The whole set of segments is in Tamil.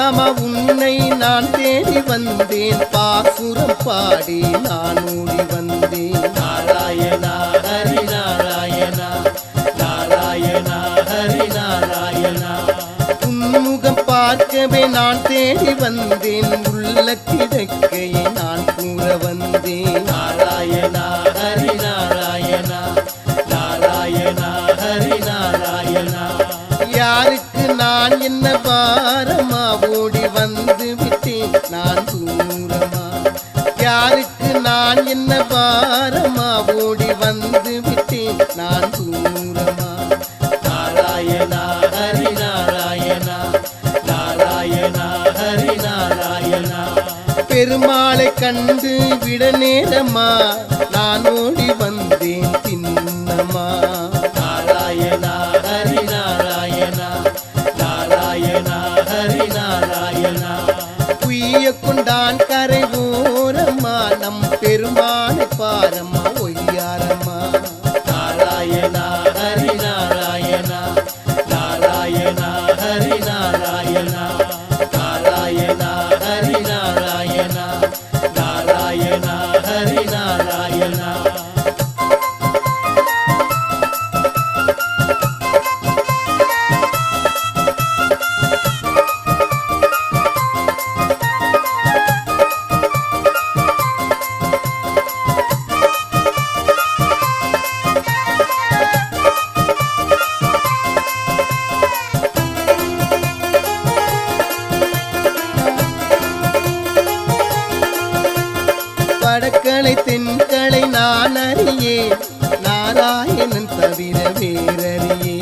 பரந்தாமா உன்னை நான் தேடி வந்தேன். பாசுரம் பாடி நான் ஓடி வந்தேன். நாராயணா ஹரி நாராயணா நாராயணா ஹரி நாராயணா உன்முகம் பார்க்கவே நான் தேடி வந்தேன். உள்ள கிடக்கையை நான் கூற வந்தேன். என்ன பாரமா ஓடி வந்து விட்டேன் நான் தூரமா? யாருக்கு நான் என்ன பாரமா ஓடி வந்து விட்டேன் நான் தூரமா? நாராயணா ஹரி நாராயணா நாராயணா ஹரி நாராயணா. பெருமாளை கண்டு விட நேரமா? நான் ஓடி வந்து வடக்கலை தென்கலை நான் அறியேன் நாராயணன் தவிர வேறறியே.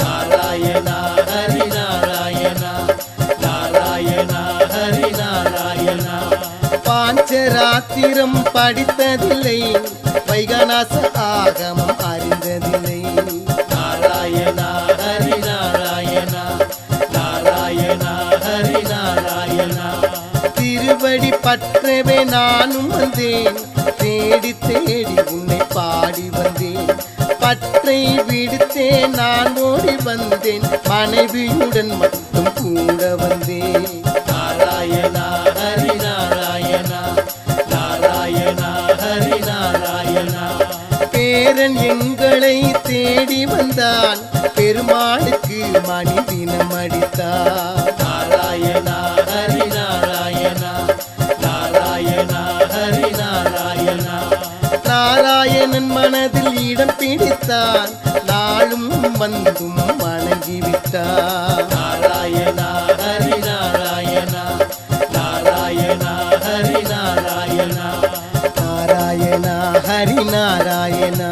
நாராயணா ஹரி நாராயணா. நாராயணா ஹரி நாராயணா. பாஞ்சராத்திரம் படித்ததில்லை. வைகநாச ஆகமம் பற்றவே நானும் வந்தேன். தேடி தேடி உன்னை பாடி வந்தேன். பற்றை விடுத்தே நான் ஓடி வந்தேன். மனைவியுடன் மட்டும் கூட வந்தேன். நாராயணா ஹரி நாராயணா. நாராயணா ஹரி நாராயணா. பேரன் எங்களை தேடி வந்தான். பெருமாளுக்கு மணி நாராயணன் மனதில் இடம் பிடித்தான் நாளும் வந்தும் வணங்கி விட்டார். நாராயணா ஹரி நாராயணா நாராயணா ஹரி நாராயணா. நாராயணா ஹரி நாராயணா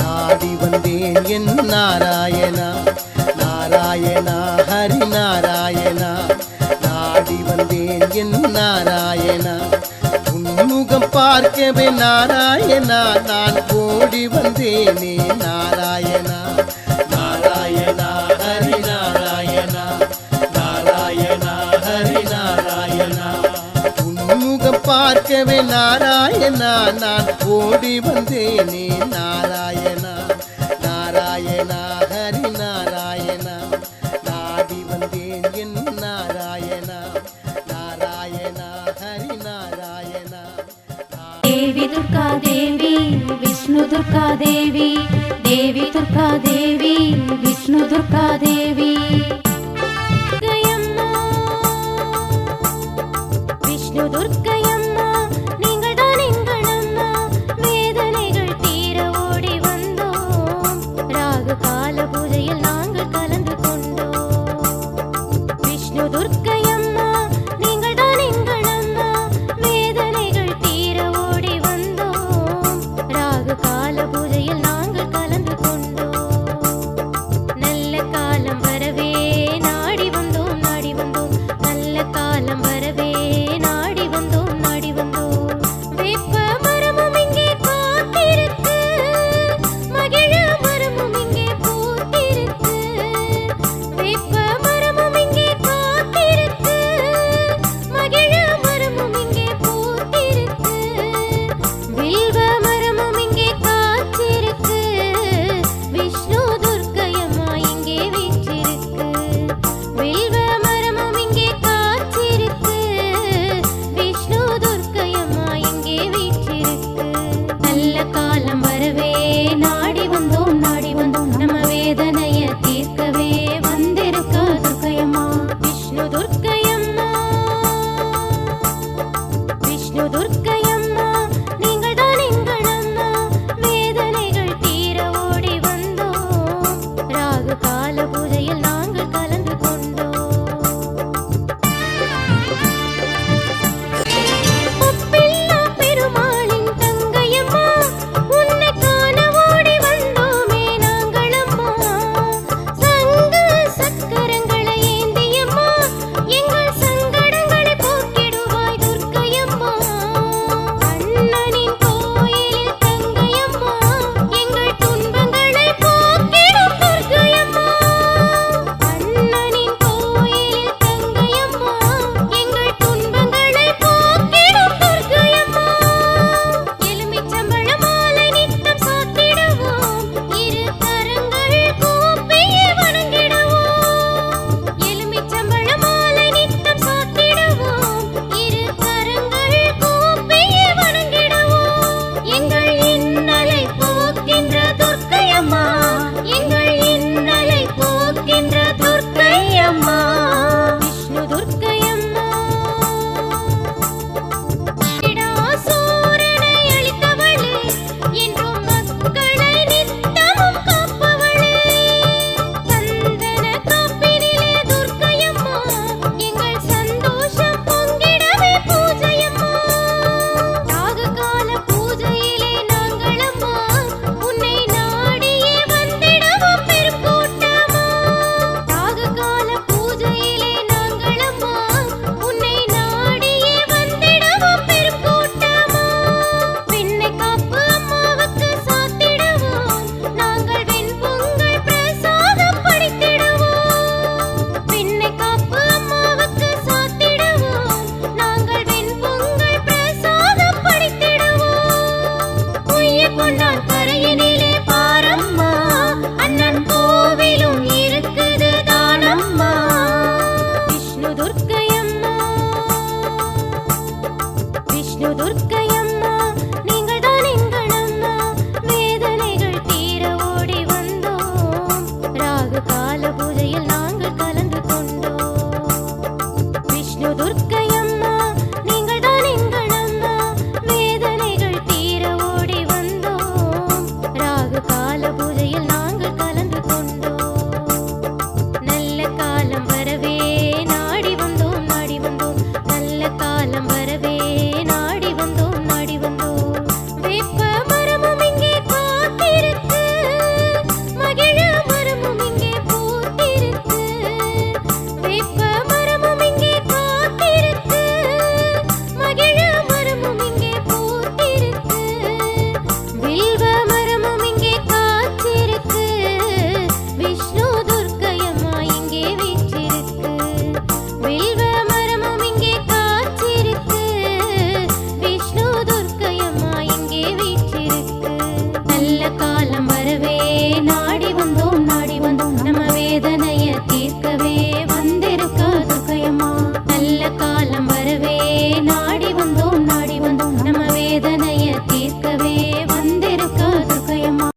நாடி வந்தேன் என் நாராயணா. நாராயணா ஹரி நாராயணா நாடி வந்தேன் என் நாராயணா. பார்க்கவே நாராயணா நான் ஓடி வந்தேனே நாராயணா. நாராயணா ஹரி நாராயணா. நாராயணா ஹரி நாராயணா. உன்முகம் பார்க்கவே நாராயணா நான் ஓடி வந்தேனே நாராயணா. நாராயணா ஹரி நாராயணா. நாடி வந்தேன் என் நாராயணா. విష్ణు దుర్గాదేవి దేవి దుర్గాదేవి విష్ణు దుర్గాదేవి.